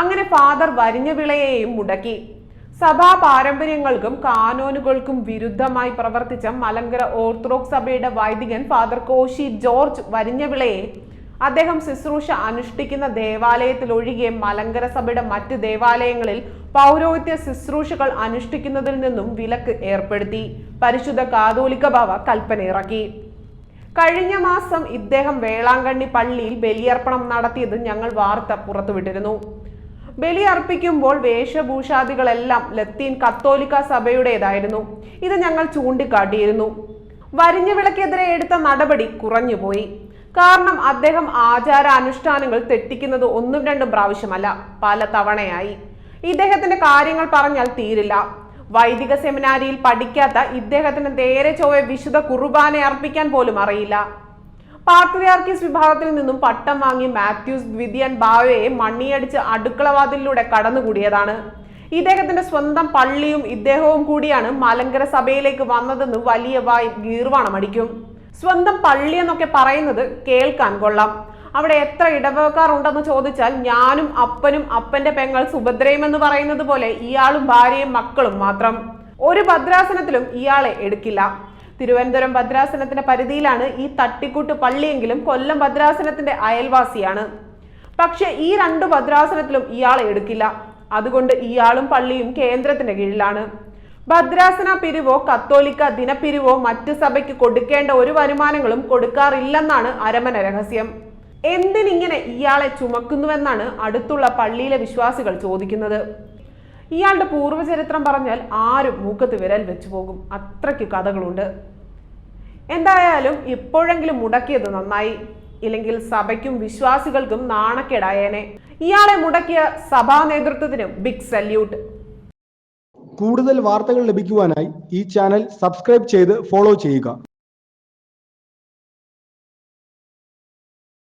അങ്ങനെ ഫാദർ വരിഞ്ഞ വിളയെയും മുടക്കി. സഭാ പാരമ്പര്യങ്ങൾക്കും കാനോനുകൾക്കും വിരുദ്ധമായി പ്രവർത്തിച്ച മലങ്കര ഓർത്തഡോക്സ് സഭയുടെ വൈദികൻ ഫാദർ കോശി ജോർജ് വരിഞ്ഞവിളയെ അദ്ദേഹം ശുശ്രൂഷ അനുഷ്ഠിക്കുന്ന ദേവാലയത്തിൽ ഒഴികെ മലങ്കര സഭയുടെ മറ്റ് ദേവാലയങ്ങളിൽ പൗരോഹിത്യ ശുശ്രൂഷകൾ അനുഷ്ഠിക്കുന്നതിൽ നിന്നും വിലക്ക് ഏർപ്പെടുത്തി. പരിശുദ്ധ കാതോലിക്ക ഭവ കൽപ്പന ഇറക്കി കഴിഞ്ഞ മാസം ഇദ്ദേഹം വേളാങ്കണ്ണി പള്ളിയിൽ ബലിയർപ്പണം നടത്തിയത് ഞങ്ങൾ വാർത്ത പുറത്തുവിട്ടിരുന്നു. ബലി അർപ്പിക്കുമ്പോൾ വേഷഭൂഷാദികളെല്ലാം ലത്തീൻ കത്തോലിക്ക സഭയുടേതായിരുന്നു. ഇത് ഞങ്ങൾ ചൂണ്ടിക്കാട്ടിയിരുന്നു. വരിഞ്ഞു വിളക്കെതിരെ എടുത്ത നടപടി കുറഞ്ഞുപോയി. കാരണം അദ്ദേഹം ആചാരാനുഷ്ഠാനങ്ങൾ തെറ്റിക്കുന്നത് ഒന്നും രണ്ടും പ്രാവശ്യമല്ല പല തവണയായി. ഇദ്ദേഹത്തിന്റെ കാര്യങ്ങൾ പറഞ്ഞാൽ തീരില്ല. വൈദിക സെമിനാരിയിൽ പഠിക്കാത്ത ഇദ്ദേഹത്തിന് നേരെ ചൊവ്വെ വിശുദ്ധ കുർബാന അർപ്പിക്കാൻ പോലും അറിയില്ല. പാത്രിയാർക്കീസ് വിഭാഗത്തിൽ നിന്നും പട്ടം വാങ്ങി മാത്യൂസ് ദ്വിതിയൻ ബാവയെ മണ്ണിയടിച്ച് അടുക്കളവാതിലൂടെ കടന്നുകൂടിയതാണ്. ഇദ്ദേഹത്തിന്റെ സ്വന്തം പള്ളിയും ഇദ്ദേഹവും കൂടിയാണ് മലങ്കര സഭയിലേക്ക് വന്നതെന്ന് വലിയ വായി ഗീർവാണമടിക്കും സ്വന്തം പള്ളി എന്നൊക്കെ പറയുന്നത് കേൾക്കാൻ കൊള്ളാം. അവിടെ എത്ര ഇടവകക്കാർ ഉണ്ടെന്ന് ചോദിച്ചാൽ ഞാനും അപ്പനും അപ്പന്റെ പെങ്ങൾ സുഭദ്രയും എന്ന് പറയുന്നത് പോലെ ഇയാളും ഭാര്യയും മക്കളും മാത്രം. ഒരു ഭദ്രാസനത്തിലും ഇയാളെ എടുക്കില്ല. തിരുവനന്തപുരം ഭദ്രാസനത്തിന്റെ പരിധിയിലാണ് ഈ തട്ടിക്കൂട്ട് പള്ളിയെങ്കിലും കൊല്ലം ഭദ്രാസനത്തിന്റെ അയൽവാസിയാണ്. പക്ഷെ ഈ രണ്ട് ഭദ്രാസനത്തിലും ഇയാളെ എടുക്കില്ല. അതുകൊണ്ട് ഇയാളും പള്ളിയും കേന്ദ്രത്തിന്റെ കീഴിലാണ്. ഭദ്രാസന പിരിവോ കത്തോലിക്ക ദിനപ്പിരിവോ മറ്റ് സഭയ്ക്ക് കൊടുക്കേണ്ട ഒരു വരുമാനങ്ങളും കൊടുക്കാറില്ലെന്നാണ് അരമന രഹസ്യം. എന്തിനിങ്ങനെ ഇയാളെ ചുമക്കുന്നുവെന്നാണ് അടുത്തുള്ള പള്ളിയിലെ വിശ്വാസികൾ ചോദിക്കുന്നത്. ഇയാളുടെ പൂർവചരിത്രം പറഞ്ഞാൽ ആരും മൂക്കത്ത് വിരൽ വെച്ചു പോകും. അത്രയ്ക്ക് കഥകളുണ്ട്. എന്തായാലും ഇപ്പോഴെങ്കിലും മുടക്കിയത് നന്നായി. ഇല്ലെങ്കിൽ സഭയ്ക്കും വിശ്വാസികൾക്കും നാണക്കേടായേനെ. ഇയാളെ മുടക്കിയ സഭാ നേതൃത്വത്തിനും ബിഗ് സല്യൂട്ട് കൂടുതൽ വാർത്തകൾ ലഭിക്കുവാനായി ഈ ചാനൽ സബ്സ്ക്രൈബ് ചെയ്ത് ഫോളോ ചെയ്യുക.